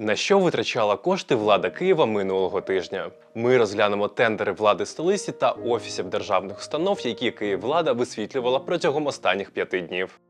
На що витрачала кошти влада Києва минулого тижня? Ми розглянемо тендери влади столиці та офісів державних установ, які Київвлада висвітлювала протягом останніх п'яти днів.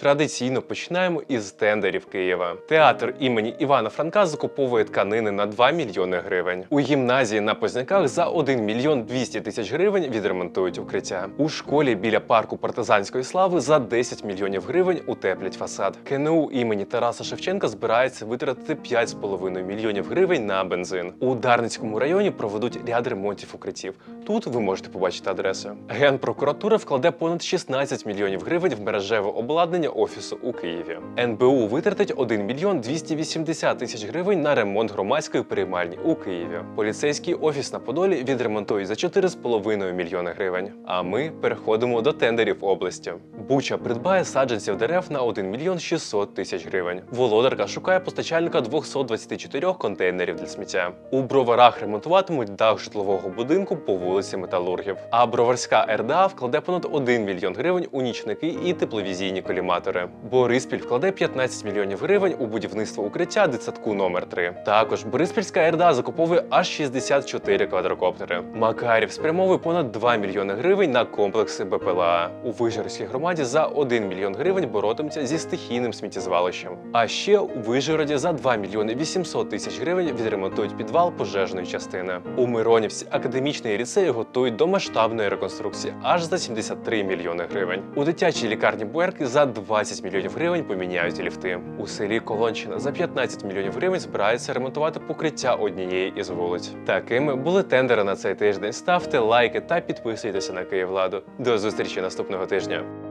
Традиційно починаємо із тендерів Києва. Театр імені Івана Франка закуповує тканини на 2 мільйони гривень. У гімназії на Позняках за 1 мільйон 200 тисяч гривень відремонтують укриття. У школі біля парку партизанської слави за 10 мільйонів гривень утеплять фасад. КНУ імені Тараса Шевченка збирається витратити 5,5 мільйонів гривень на бензин. У Дарницькому районі проведуть ряд ремонтів укриттів. Тут ви можете побачити адреси. Генпрокуратура вкладе понад 16 мільйонів гривень в мережеве обладнання офісу у Києві. НБУ витратить 1 мільйон 280 тисяч гривень на ремонт громадської приймальні у Києві. Поліцейський офіс на Подолі відремонтують за 4,5 мільйони гривень. А ми переходимо до тендерів області. Буча придбає саджанців дерев на 1 мільйон 600 тисяч гривень. Володарка шукає постачальника 224 контейнерів для сміття. У броварах ремонтуватимуть дах житлового будинку по вулиці Металургів. А броварська РДА вкладе понад 1 мільйон гривень у нічники і тепловізійні коліматори. Бориспіль вкладе 15 мільйонів гривень у будівництво укриття дитсадку номер 3 Також Бориспільська РДА закуповує аж 64 квадрокоптери. Макарів спрямовує понад 2 мільйони гривень на комплекси БПЛА. У Вижгородській громаді за 1 мільйон гривень боротимуться зі стихійним сміттєзвалищем. А ще у Вижгороді за 2 мільйони 800 тисяч гривень відремонтують підвал пожежної частини. У Миронівці академічний ліцей готують до масштабної реконструкції аж за 73 мільйони гривень. У дитячій лікарні Буерки за 20 мільйонів гривень поміняють ліфти. У селі Колонщина за 15 мільйонів гривень збирається ремонтувати покриття однієї із вулиць. Такими були тендери на цей тиждень. Ставте лайки та підписуйтеся на Київладу. До зустрічі наступного тижня.